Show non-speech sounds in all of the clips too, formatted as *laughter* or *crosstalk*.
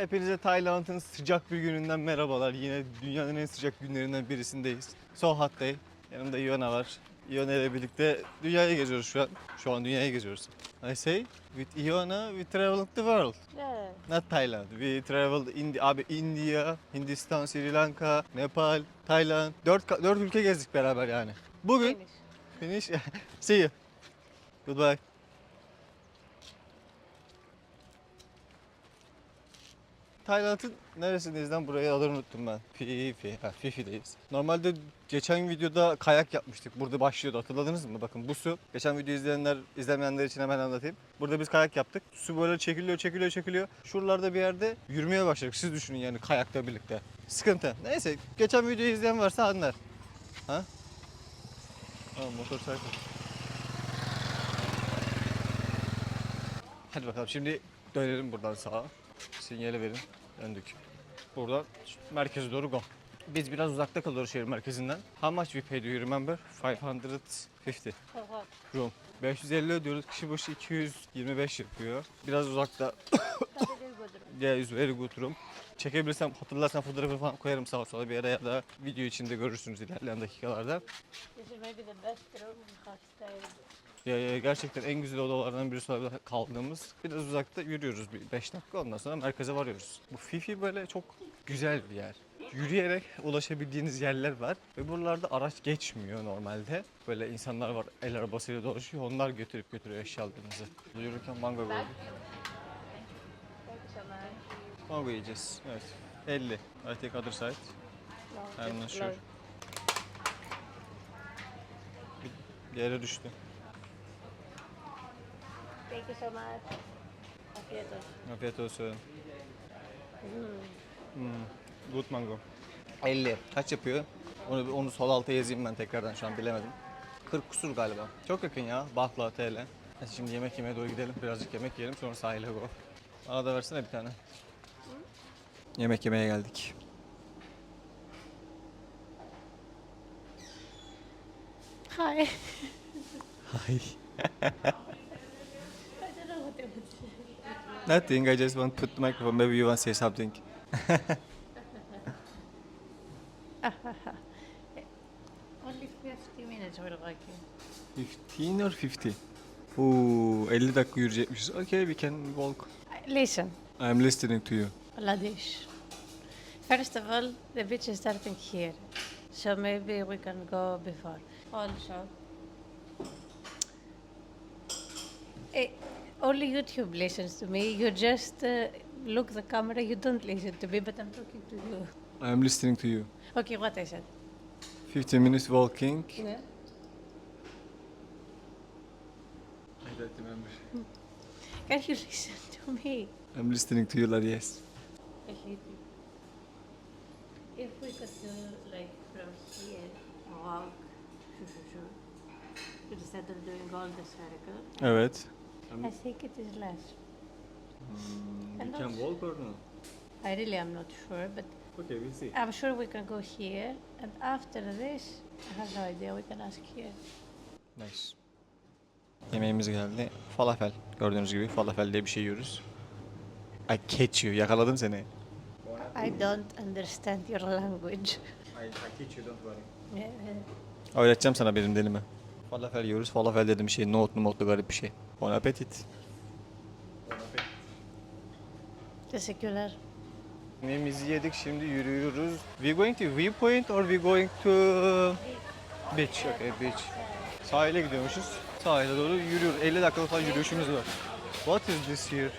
Hepinize Tayland'ın sıcak bir gününden merhabalar. Yine dünyanın en sıcak günlerinden birisindeyiz. So hot day. Yanımda Iona var. Iona ile birlikte dünyaya geziyoruz şu an. Şu an dünyaya geziyoruz. I say, with Iona we travel the world. Yeah. Not Thailand. We traveled Indi abi India, Hindistan, Sri Lanka, Nepal, Tayland. Dört, dört ülke gezdik beraber yani. Bugün Finish. finish. *laughs* See you. Goodbye. Tayland'ın neresindeyiz lan burayı adını unuttum ben. Fifi. Ha, Fifi'deyiz. Normalde geçen videoda kayak yapmıştık. Burada başlıyordu hatırladınız mı? Bakın bu su. Geçen video izleyenler, izlemeyenler için hemen anlatayım. Burada biz kayak yaptık. Su böyle çekiliyor, çekiliyor, çekiliyor. Şuralarda bir yerde yürümeye başladık. Siz düşünün yani kayakla birlikte. Sıkıntı. Neyse geçen videoyu izleyen varsa anlar. Ha? Tamam motosiklet. Hadi bakalım şimdi dönelim buradan sağa. Sinyali verin. Döndük. Buradan merkeze doğru go. Biz biraz uzakta kalıyoruz şehir merkezinden. How much we paid do you remember? 550 For what? room. 550 ödüyoruz. Kişi başı 225 yapıyor. Biraz uzakta. *coughs* Yeah, it's very good room. Çekebilirsem hatırlarsan fotoğrafı falan koyarım sağa sola bir yere ya da video içinde görürsünüz ilerleyen dakikalarda. This is maybe the best room we have gerçekten en güzel odalardan birisi olabilir kaldığımız. Biraz uzakta yürüyoruz bir 5 dakika ondan sonra merkeze varıyoruz. Bu Fifi böyle çok güzel bir yer. Yürüyerek ulaşabildiğiniz yerler var ve buralarda araç geçmiyor normalde. Böyle insanlar var el arabasıyla dolaşıyor onlar götürüp götürüyor eşyalarınızı. Yürürken mango gördük. Mango yiyeceğiz. Evet. 50. I take other side. No, I'm not sure. Bir yere düştü. Thank you so much. Afiyet olsun. Afiyet olsun. Hmm. Hmm. Good mango. 50. Kaç yapıyor? Onu, onu sol alta yazayım ben tekrardan şu an bilemedim. 40 kusur galiba. Çok yakın ya. Bahla TL. Neyse şimdi yemek yemeye doğru gidelim. Birazcık yemek yiyelim sonra sahile go. Bana da versene bir tane. Yemek yemeye geldik. Hi. Hi. *laughs* Nothing. I just want to put the microphone. Maybe you want to say something. *laughs* Only 50 minutes we're lucky. 15 or 50? Oo, 50 dakika yürüyecekmişiz. Okay, we can walk. Listen, I'm listening to you. Ladish. First of all, the beach is starting here. So maybe we can go before. Also, eh, only YouTube listens to me. You just uh, look the camera, you don't listen to me, but I'm talking to you. I'm listening to you. Okay, what I said. 15 minutes walking. Yeah. I don't remember. Can you listen to me? I'm listening to you, like, yes. I hate you. If we could do like from here, walk, shoo, shoo, shoo, instead of doing all the circle, Evet. I think it is less. Hmm, we can walk or no? I really am not sure, but Okay, we'll see. I'm sure we can go here, and after this, I have no idea, we can ask here. Nice. Yemeğimiz geldi. Falafel. Gördüğünüz gibi falafel diye bir şey yiyoruz. I catch you. Yakaladım seni. I don't understand your language. I, I teach you, don't worry. Öğreteceğim sana benim dilimi. Falafel yiyoruz. Falafel dediğim şey nohutlu nohutlu garip bir şey. Bon appetit. Teşekkürler. Yemeğimizi yedik şimdi yürüyoruz. We going to viewpoint or we going to beach? Okay, beach. Sahile gidiyormuşuz. Sahile doğru yürüyoruz. 50 dakikalık falan yürüyüşümüz var. What is this here?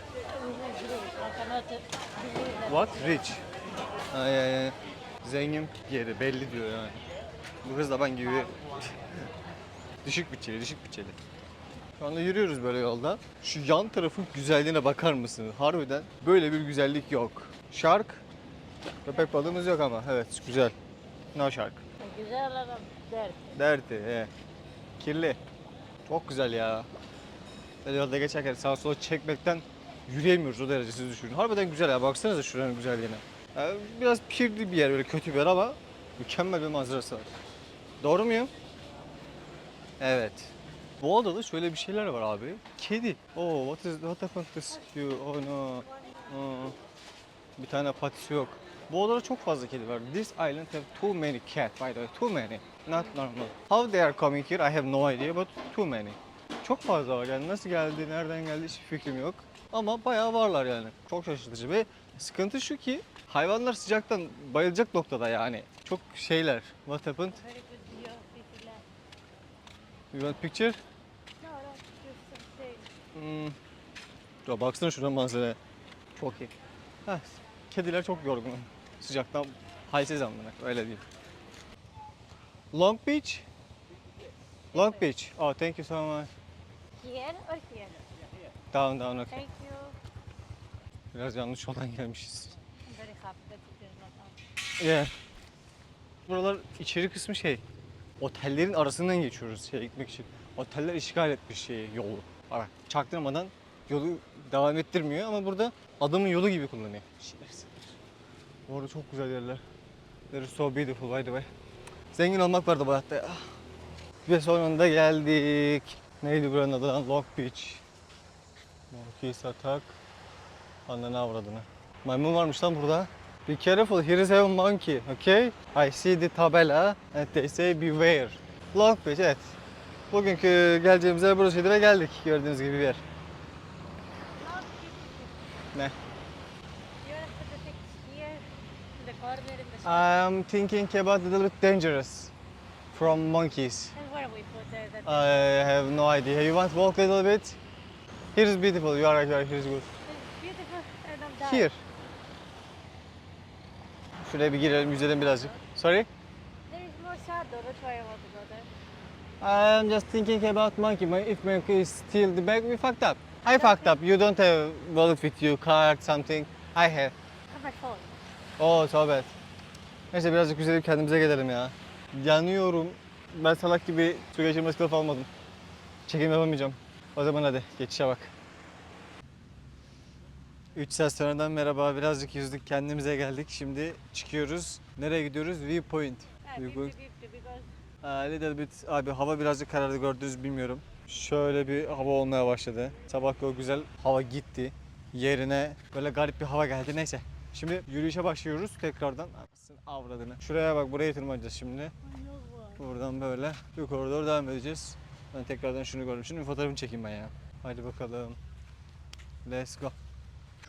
What? Rich. Ay ay ay. Zengin yeri belli diyor yani. Bu kız da ben gibi *laughs* düşük bütçeli, düşük bütçeli. Şu anda yürüyoruz böyle yolda. Şu yan tarafın güzelliğine bakar mısınız? Harbiden böyle bir güzellik yok. Shark. Köpek balığımız yok ama evet güzel. No shark. Güzel adam der. Derdi. He. Kirli. Çok güzel ya. Böyle yolda geçerken sağa sola çekmekten yürüyemiyoruz o derece siz düşünün. Harbiden güzel ya baksanıza şuranın güzelliğine. Yani biraz kirli bir yer böyle kötü bir yer ama mükemmel bir manzarası var. Doğru muyum? Evet. Bu odada şöyle bir şeyler var abi. Kedi. Oh, what is what the fuck this? You, oh no. Oh. Bir tane patisi yok. Bu odada çok fazla kedi var. This island have too many cat by the way. Too many. Not normal. How they are coming here I have no idea but too many. Çok fazla var yani nasıl geldi, nereden geldi hiç fikrim yok. Ama bayağı varlar yani. Çok şaşırtıcı ve sıkıntı şu ki hayvanlar sıcaktan bayılacak noktada yani. Çok şeyler. What happened? You want picture? No, no, just something. Hmm. Ya baksana şuradan manzaraya. Çok iyi. Heh, kediler çok yorgun. Sıcaktan halsiz amına öyle diyeyim. Long Beach? Long Beach. Oh, thank you so much. Here or here? Down, down, okay. Thank you. Biraz yanlış yoldan gelmişiz. Very happy that not. Yeah. Buralar içeri kısmı şey. Otellerin arasından geçiyoruz şeye gitmek için. Oteller işgal etmiş şeyi, yolu. Çaktırmadan yolu devam ettirmiyor ama burada adamın yolu gibi kullanıyor. Arada çok güzel yerler. They're so beautiful by the way. Zengin olmak vardı bu hayatta ya. Ve sonunda geldik. Neydi buranın adı lan? Long Beach. Monkeys Attack. Ananı avradını. Maymun varmış lan burada. Be careful, here is a monkey, okay? I see the tabela and they say beware. Long Beach, evet. Bugünkü geleceğimiz yer burasıydı ve geldik gördüğünüz gibi bir yer. Ne? I'm thinking about a little bit dangerous from monkeys. and where we put that? I have no idea. You want to walk a little bit? Here is beautiful. You are right, you are. Here is good. It's beautiful and. Here. Şuraya bir girelim, yüzelim birazcık. Sorry? There is more shadow, that's why I there. I'm just thinking about monkey. If monkey steal the bag, we fucked up. I fucked up. You don't have wallet with you, card, something. I have. On my phone. Oh, so bad. Neyse birazcık güzelim kendimize gelelim ya. Yanıyorum. Ben salak gibi su geçirmesi kılıf almadım. Çekim yapamayacağım. O zaman hadi geçişe bak. 3 saat sonradan merhaba. Birazcık yüzdük kendimize geldik. Şimdi çıkıyoruz. Nereye gidiyoruz? Viewpoint. Yeah, Viewpoint. 50-50 because A little bit abi hava birazcık karardı gördünüz bilmiyorum. Şöyle bir hava olmaya başladı. Sabah o güzel hava gitti. Yerine böyle garip bir hava geldi. Neyse. Şimdi yürüyüşe başlıyoruz tekrardan. Anasını avradını. Şuraya bak buraya tırmanacağız şimdi. Buradan böyle yukarı doğru devam edeceğiz. Ben tekrardan şunu gördüm. Şimdi bir fotoğrafını çekeyim ben ya. Hadi bakalım. Let's go.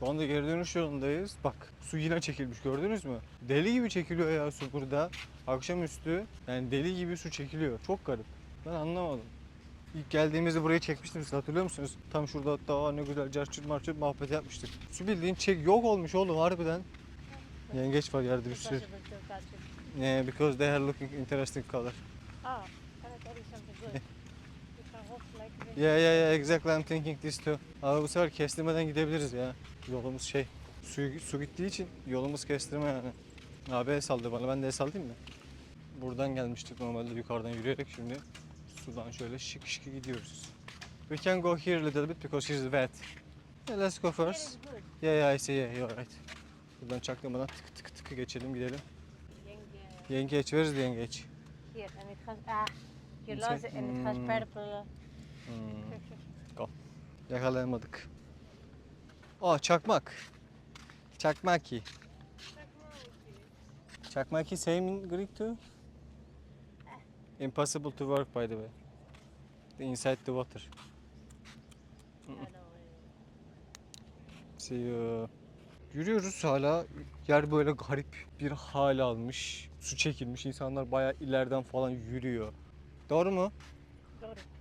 Şu anda geri dönüş yolundayız. Bak su yine çekilmiş gördünüz mü? Deli gibi çekiliyor ya su burada. Akşamüstü yani deli gibi su çekiliyor. Çok garip. Ben anlamadım. İlk geldiğimizde burayı çekmiştim siz hatırlıyor musunuz? Tam şurada hatta "Aa, ne güzel carçurt marçurt muhabbet yapmıştık. Su bildiğin çek yok olmuş oğlum harbiden. Yengeç var yerde bir sürü. Yeah, because they are looking interesting color. Ah, can I tell you something good? you can walk like this. Yeah yeah yeah exactly I'm thinking this too. Abi bu sefer kestirmeden gidebiliriz ya. Yolumuz şey su, su gittiği için yolumuz kestirme yani. Abi el saldı bana ben de el sallayayım mı? Buradan gelmiştik normalde yukarıdan yürüyerek şimdi sudan şöyle şık şık gidiyoruz. We can go here a little bit because here's wet. Yeah, let's go first. Yeah yeah I see yeah you're right. Buradan çaktırmadan tık tık tık geçelim gidelim. Yenge- Yengeç the yengeç? Here, and it has ah, you It's lost it, and it has mm. purple. Hmm. Yakalayamadık. Aa çakmak. Çakmaki. Çakmaki same in Greek too? Impossible to work by the way. The inside the water. See you. Yürüyoruz hala yer böyle garip bir hal almış. Su çekilmiş insanlar bayağı ileriden falan yürüyor. Doğru mu? Go go to-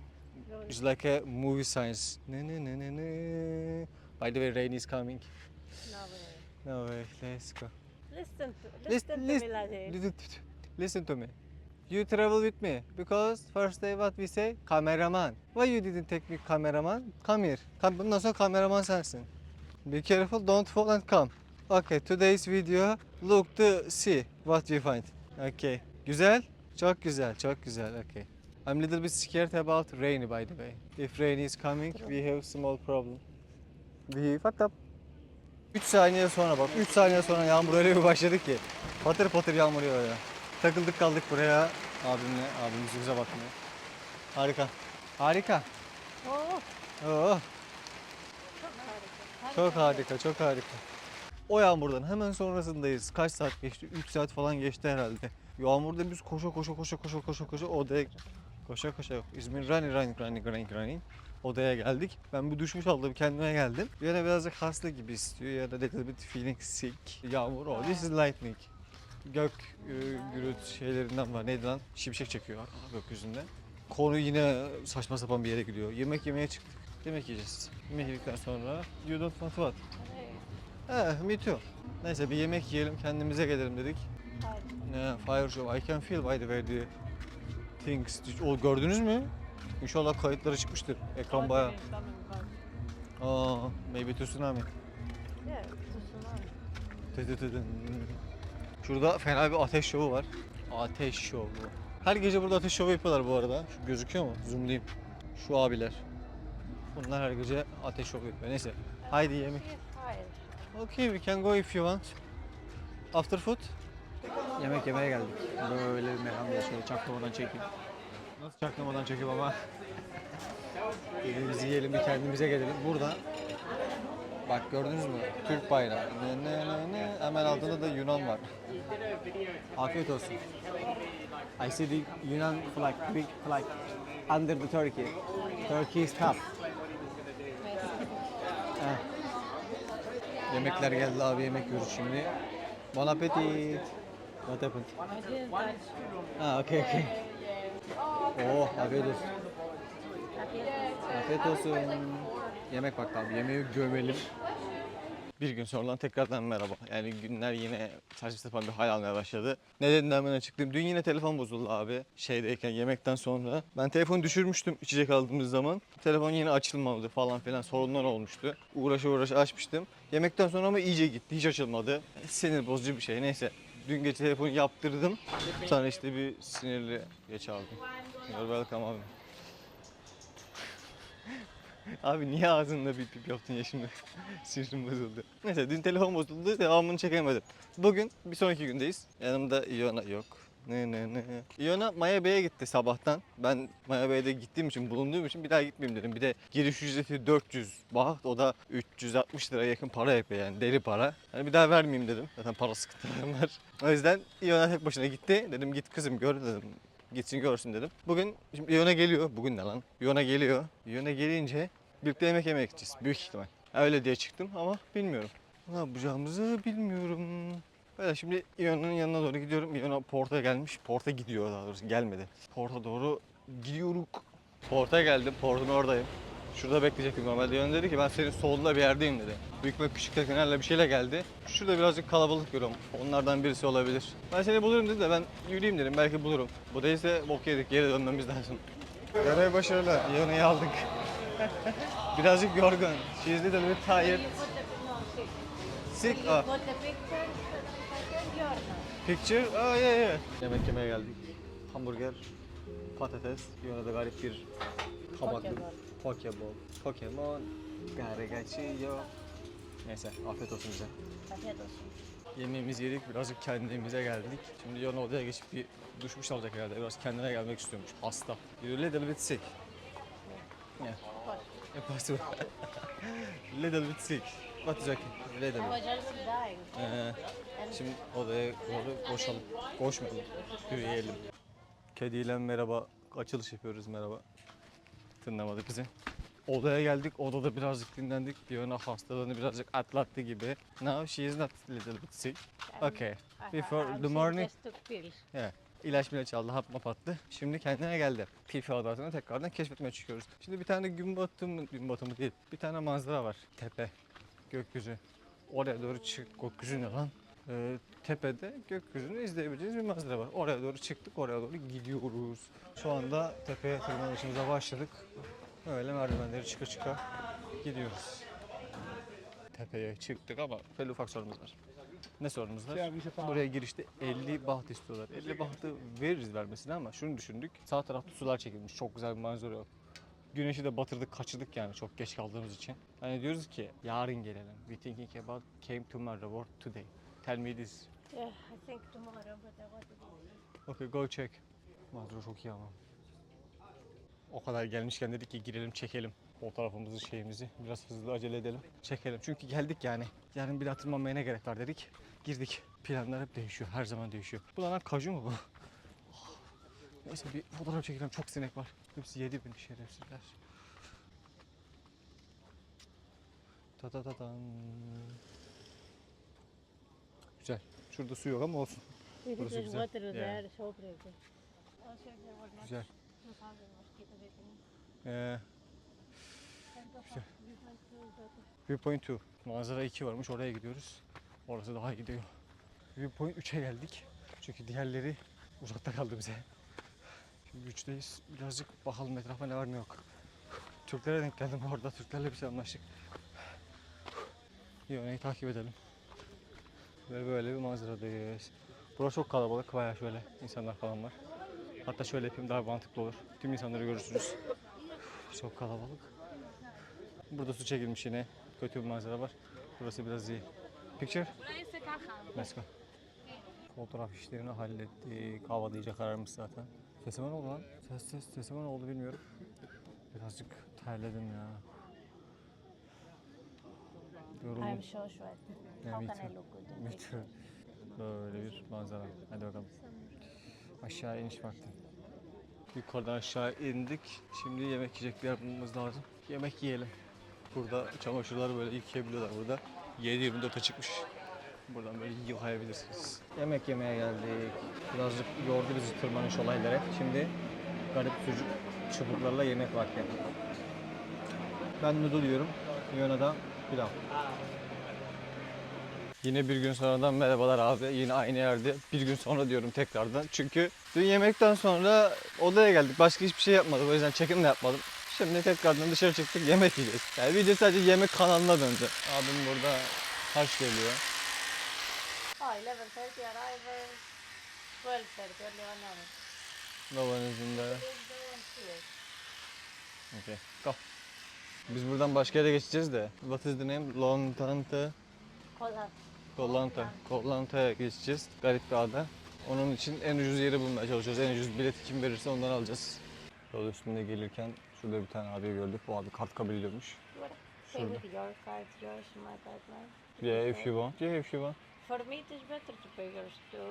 It's like a movie science. Ne ne ne ne ne. By the way rain is coming. No way. No way, let's go. Listen to Listen, listen to me, Lazi. listen, to me. You travel with me because first day what we say cameraman. Why you didn't take me cameraman? Come here. Come, bundan sonra kameraman sensin. Be careful, don't fall and come. Okay, today's video look to see what we find. Okay. Güzel? Çok güzel, çok güzel. Okay. I'm little bit scared about rain by the way. If rain is coming, we have small problem. We fucked up. 3 saniye sonra bak 3 saniye sonra yağmur öyle bir başladı ki patır patır yağmur yağıyor ya. Takıldık kaldık buraya abimle abimiz yüze bakmıyor. Harika. Harika. Oh, Oo, çok harika. çok harika çok harika. O yağmurdan hemen sonrasındayız. Kaç saat geçti? 3 saat falan geçti herhalde. Yağmurda biz koşa koşa koşa koşa koşa koşa odaya koşa koşa yok. İzmir running running running running running odaya geldik. Ben bir düşmüş aldım kendime geldim. Yine birazcık hasta gibi istiyor ya da little bit feeling sick. Yağmur o. This is lightning. Gök e, gürültü şeylerinden var. Neydi lan? Şimşek çekiyor gökyüzünde. Konu yine saçma sapan bir yere gidiyor. Yemek yemeye çıktık. Yemek yiyeceğiz. Yemek yedikten sonra you don't want what? Eh, me too. Neyse bir yemek yiyelim kendimize gelelim dedik. Ne, fire show. I can feel by the way the things. O gördünüz mü? İnşallah kayıtları çıkmıştır. Ekran bayağı. Aa, maybe tsunami. Yeah, tsunami. Tı tı tı tın. Şurada fena bir ateş şovu var. Ateş şovu. Her gece burada ateş şovu yapıyorlar bu arada. Şu gözüküyor mu? Zoomlayayım. Şu abiler. Bunlar her gece ateş şovu yapıyor. Neyse. Haydi yemek. Okay, we can go if you want. After food? Yemek yemeye geldik. Böyle bir mekanda şöyle çaktırmadan çekeyim. Nasıl çaktırmadan çekeyim ama? Yemeğimizi yiyelim bir kendimize gelelim. Burada Bak gördünüz mü? Türk bayrağı. Ne ne ne ne. Hemen altında da Yunan var. Afiyet olsun. I see the Yunan flag, big flag under the Turkey. Turkey is. Heh. Yemekler geldi abi yemek yiyoruz şimdi. Bon appetit. What happened? I didn't touch. Ha okey okey. Oh afiyet olsun. Afiyet olsun. Yemek vakti abi. Yemeği gömelim. Bir gün sonra tekrardan merhaba. Yani günler yine saçma sapan bir hal almaya başladı. Nedeninden ben açıklayayım. Dün yine telefon bozuldu abi. Şeydeyken yemekten sonra. Ben telefonu düşürmüştüm içecek aldığımız zaman. Telefon yine açılmadı falan filan sorunlar olmuştu. Uğraşa uğraşa açmıştım. Yemekten sonra ama iyice gitti. Hiç açılmadı. Sinir bozucu bir şey. Neyse. Dün gece telefonu yaptırdım. Sonra işte bir sinirli geç aldım. You're welcome abi. *laughs* Abi niye ağzında bip bip yaptın ya şimdi? *laughs* Sinirim bozuldu. Neyse dün telefon bozuldu devamını çekemedim. Bugün bir sonraki gündeyiz. Yanımda Iona yok. Ne ne ne. Iona Maya Bey'e gitti sabahtan. Ben Maya Bey'de gittiğim için, bulunduğum için bir daha gitmeyeyim dedim. Bir de giriş ücreti 400 baht. O da 360 lira yakın para yapıyor yani deli para. Hani bir daha vermeyeyim dedim. Zaten para sıkıntılarım *laughs* var. O yüzden Iona tek başına gitti. Dedim git kızım gör dedim. Gitsin görsün dedim. Bugün şimdi Iona geliyor. Bugün ne lan? Iona geliyor. Iona gelince birlikte yemek yemeye gideceğiz. Büyük ihtimal. Öyle diye çıktım ama bilmiyorum. Ne yapacağımızı bilmiyorum. Böyle şimdi Iona'nın yanına doğru gidiyorum. Iona Port'a gelmiş. Port'a gidiyor daha doğrusu gelmedi. Port'a doğru gidiyoruz. Port'a geldim. Port'un oradayım. Şurada bekleyecektim normalde. Iona dedi ki ben senin solunda bir yerdeyim dedi. Büyük bir küçük tekenerle bir şeyle geldi. Şurada birazcık kalabalık görüyorum. Onlardan birisi olabilir. Ben seni bulurum dedi de ben yürüyeyim dedim. Belki bulurum. Bu değilse bok yedik. Geri dönmemiz lazım. Görev başarılı. Iona'yı aldık. *laughs* birazcık yorgun. She is little bit. Sick. You put the picture. Picture? Aa yeah yeah. Yemek yemeye geldik. Hamburger, patates, yanında da garip bir tabaklı Pokeball. Pokemon, Garagachiyo. Neyse afiyet olsun bize. Afiyet olsun. Yemeğimizi yedik, birazcık kendimize geldik. Şimdi yana odaya geçip bir duş muş alacak herhalde. Biraz kendine gelmek istiyormuş. Hasta. You're a little bit sick. Yeah. *laughs* Impossible. *laughs* little bit sick. What is okay? Little I bit. was just dying. Ee, şimdi odaya doğru koşalım. Koşmayalım. Yürüyelim. Kediyle merhaba. Açılış yapıyoruz merhaba. Tınlamadı bizi. Odaya geldik. Odada birazcık dinlendik. Diona hastalığını birazcık atlattı gibi. Now she is not little bit sick. Okay. Before the morning. Yeah. İlaç milaç aldı, hap map attı. Şimdi kendine geldi. Pifi adasını tekrardan keşfetmeye çıkıyoruz. Şimdi bir tane gün batımı, gün batımı değil. Bir tane manzara var. Tepe, gökyüzü. Oraya doğru çık. Gökyüzü ne lan? Ee, tepede gökyüzünü izleyebileceğiniz bir manzara var. Oraya doğru çıktık, oraya doğru gidiyoruz. Şu anda tepeye tırmanışımıza başladık. Öyle merdivenleri çıka çıka gidiyoruz. Tepeye çıktık ama böyle ufak sorunumuz var. Ne sorunumuz var? Buraya girişte 50 baht istiyorlar. 50 bahtı veririz vermesine ama şunu düşündük. Sağ tarafta sular çekilmiş. Çok güzel bir manzara yok. Güneşi de batırdık, kaçırdık yani çok geç kaldığımız için. Hani diyoruz ki yarın gelelim. We thinking about came tomorrow or today. Tell me this. Yeah, I think tomorrow, but I want to do Okay, go check. Manzara çok iyi ama. O kadar gelmişken dedik ki girelim çekelim fotoğrafımızı şeyimizi. Biraz hızlı acele edelim. Çekelim. Çünkü geldik yani. Yarın bir daha tırmanmaya ne gerek var dedik. Girdik. Planlar hep değişiyor. Her zaman değişiyor. Bu lan kaju mu bu? Neyse bir fotoğraf çekelim. Çok sinek var. Hepsi yedi bin şerefsizler. Ta ta ta tan. Güzel. Şurada su yok ama olsun. Burası güzel. not Güzel. 2000 mosquito bitten, Ee, Güzel. water. 1.2 manzara 2 varmış oraya gidiyoruz. Orası daha iyi gidiyor. Viewpoint 3'e geldik. Çünkü diğerleri uzakta kaldı bize. Şimdi 3'teyiz. Birazcık bakalım etrafa ne var ne yok. Türklere denk geldim orada. Türklerle bir şey anlaştık. Yöneyi takip edelim. Ve böyle bir manzaradayız. Burası çok kalabalık. Bayağı şöyle insanlar falan var. Hatta şöyle yapayım daha mantıklı olur. Tüm insanları görürsünüz. Çok kalabalık. Burada su çekilmiş yine. Kötü bir manzara var. Burası biraz iyi. Picture? Let's go. Fotoğraf işlerini hallettik. Hava da iyice kararmış zaten. Sesime ne oldu lan? Ses ses sesime ne oldu bilmiyorum. Birazcık terledim ya. Yoruldum. I'm sweaty. Yeah, How can I look good Me too. Böyle bir manzara. Hadi bakalım. Aşağı iniş vakti. Yukarıdan aşağı indik. Şimdi yemek yiyecek bir yer bulmamız lazım. Yemek yiyelim. Burada çamaşırları böyle yıkayabiliyorlar burada. 7-24'e çıkmış. Buradan böyle yıkayabilirsiniz. Yemek yemeye geldik. Birazcık yordu bizi tırmanış olayları. Şimdi garip sucuk çubuklarla yemek varken. Ben noodle yiyorum. Yona da pilav. Yine bir gün sonradan merhabalar abi. Yine aynı yerde. Bir gün sonra diyorum tekrardan. Çünkü dün yemekten sonra odaya geldik. Başka hiçbir şey yapmadık. O yüzden çekim de yapmadım. Şimdi tekrardan dışarı çıktık yemek yiyeceğiz. Yani video sadece yemek kanalına döndü. Abim burada harç geliyor. Oh, 11.30 arrival, 12.30 only one hour. Just go and see it. Okay. Go. Biz buradan başka yere geçeceğiz de. What is the name? Lontanta. Kolla. Kollanta. Kollanta'ya geçeceğiz. Garip ada. Onun için en ucuz yeri bulmaya çalışıyoruz. En ucuz bileti kim verirse ondan alacağız. Yol üstünde gelirken şurada bir tane abi gördük. Bu abi kart kabul ediyormuş. Şurada. Yeah, if you want. Yeah, if you want. For me, it is better to pay yours too.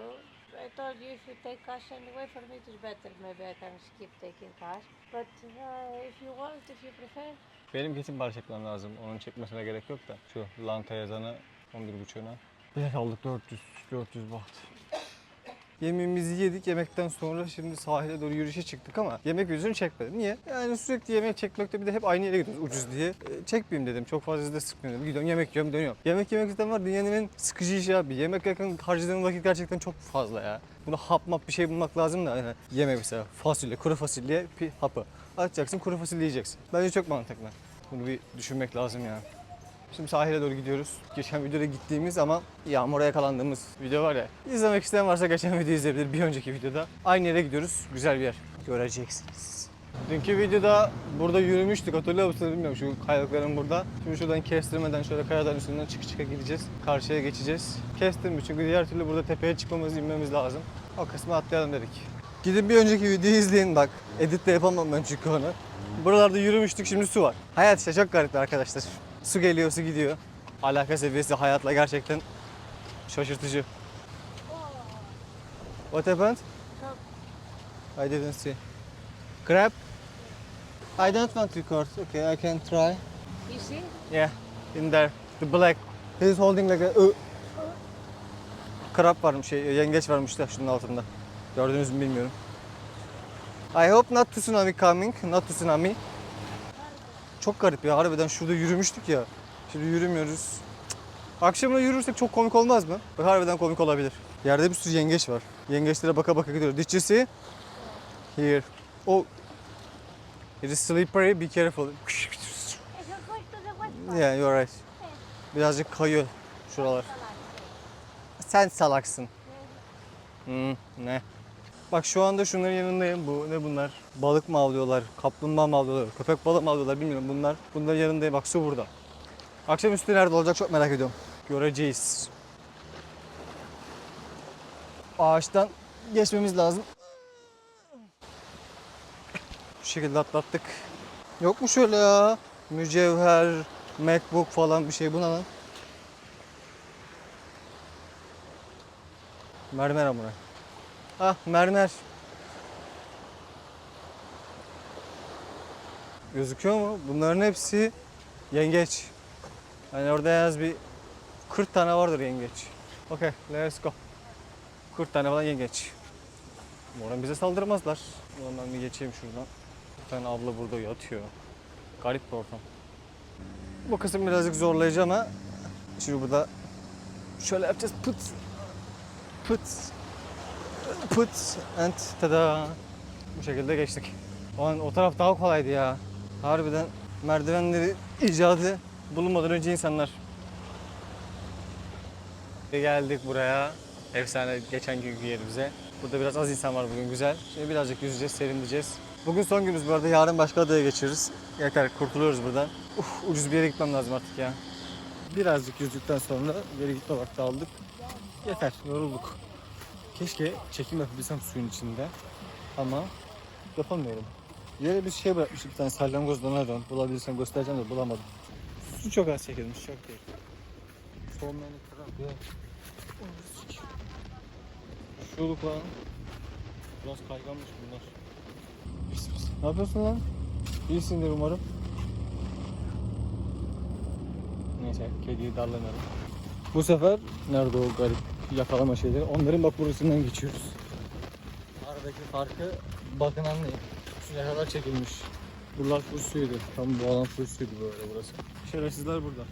I told you if you take cash anyway, for me it is better. Maybe I can skip taking cash. But uh, if you want, if you prefer, Benim kesin para çekmem lazım. Onun çekmesine gerek yok da. Şu Lanta yazanı 11.5'una. Bilet aldık 400, 400 baht. Yemeğimizi yedik. Yemekten sonra şimdi sahile doğru yürüyüşe çıktık ama yemek yüzünü çekmedim. Niye? Yani sürekli yemek çekmekte bir de hep aynı yere gidiyoruz ucuz diye. E, çekmeyeyim dedim. Çok fazla da sıkmıyorum. Gidiyorum yemek yiyorum dönüyorum. Yemek yemek zaten var dünyanın en sıkıcı işi abi. Yemek yerken harcadığım vakit gerçekten çok fazla ya. Buna hap map bir şey bulmak lazım da. Yani yemek mesela fasulye, kuru fasulye, pi, hapı. Açacaksın kuru fasulye yiyeceksin. Bence çok mantıklı. Bunu bir düşünmek lazım ya. Şimdi sahile doğru gidiyoruz. Geçen videoda gittiğimiz ama yağmura yakalandığımız video var ya. İzlemek isteyen varsa geçen videoyu izleyebilir. Bir önceki videoda. Aynı yere gidiyoruz. Güzel bir yer. Göreceksiniz. Dünkü videoda burada yürümüştük. Hatırlıyor musunuz bilmiyorum şu kayalıkların burada. Şimdi şuradan kestirmeden şöyle kayadan üstünden çık çıka gideceğiz. Karşıya geçeceğiz. Kestirmiş çünkü diğer türlü burada tepeye çıkmamız, inmemiz lazım. O kısmı atlayalım dedik. Gidin bir önceki videoyu izleyin bak. Edit de yapamam ben çünkü onu. Buralarda yürümüştük şimdi su var. Hayat işte çok garip arkadaşlar. Su geliyor su gidiyor. Alaka seviyesi hayatla gerçekten şaşırtıcı. What happened? I didn't see. Crab? I don't want to record. Okay, I can try. you see, Yeah, in there. The black. He's holding like a... Krab varmış, şey, yengeç varmış da şunun altında. Gördünüz mü bilmiyorum. I hope not tsunami coming, not tsunami. Çok garip ya, harbiden şurada yürümüştük ya. Şimdi yürümüyoruz. Cık. Akşamına yürürsek çok komik olmaz mı? Bak harbiden komik olabilir. Yerde bir sürü yengeç var. Yengeçlere baka baka gidiyoruz. Did you see? Here. Oh. It is slippery, be careful. Yeah, you're right. Birazcık kayıyor şuralar. Sen salaksın. Hmm, ne? Bak şu anda şunların yanındayım. Bu ne bunlar? Balık mı avlıyorlar? Kaplumbağa mı avlıyorlar? Köpek balığı mı avlıyorlar bilmiyorum. Bunlar bunların yanındayım. Bak su burada. Akşamüstü nerede olacak çok merak ediyorum. Göreceğiz. Ağaçtan geçmemiz lazım. şekilde atlattık. Yok mu şöyle ya? Mücevher, Macbook falan bir şey. Bu ne lan? Mermer amına. Ah mermer. Gözüküyor mu? Bunların hepsi yengeç. Hani orada yaz bir 40 tane vardır yengeç. Okay, let's go. 40 tane falan yengeç. Umarım bize saldırmazlar. Ulan ben bir geçeyim şuradan. Bir tane abla burada yatıyor. Garip bir ortam. Bu kısım birazcık zorlayıcı ama şimdi burada şöyle yapacağız. Pıt. Pıt. Pıt. And tada. Bu şekilde geçtik. Ulan o taraf daha kolaydı ya. Harbiden merdivenleri icadı bulunmadan önce insanlar. Geldik buraya. Efsane geçen günkü yerimize. Burada biraz az insan var bugün güzel. Şimdi birazcık yüzeceğiz, serinleyeceğiz. Bugün son günümüz bu arada. Yarın başka adaya geçeriz. Yeter kurtuluyoruz buradan. Uf, ucuz bir yere gitmem lazım artık ya. Birazcık yüzdükten sonra geri gitme vakti aldık. Yeter, yorulduk. Keşke çekim yapabilsem suyun içinde. Ama yapamıyorum. Yere bir şey bırakmışım bir tane salyangoz dönerden. Bulabilirsem göstereceğim de bulamadım. Su çok az çekilmiş, çok değil. Soğumayanı kırar. Ya. Şuluk lan. Biraz kayganmış bunlar. Ne yapıyorsun lan? İyisindir umarım. Neyse kediyi darlamayalım. Bu sefer nerede o garip yakalama şeyleri? Onların bak burasından geçiyoruz. Aradaki farkı bakın anlayın. Şuraya kadar çekilmiş. Buralar full suydu. Tam bu alan full suydu böyle burası. Şerefsizler burada.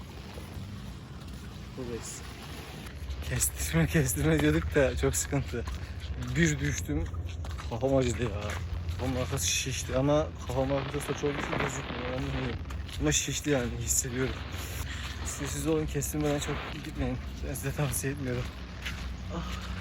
Buradayız. Kestirme kestirme diyorduk da çok sıkıntı. Bir düştüm kafam acıdı ya. Kafam arkası şişti ama kafam arkası saç olduğu için gözükmüyor. Ama şişti yani hissediyorum. Siz, siz olun kestirmeden çok gitmeyin. Ben size tavsiye etmiyorum. Ah.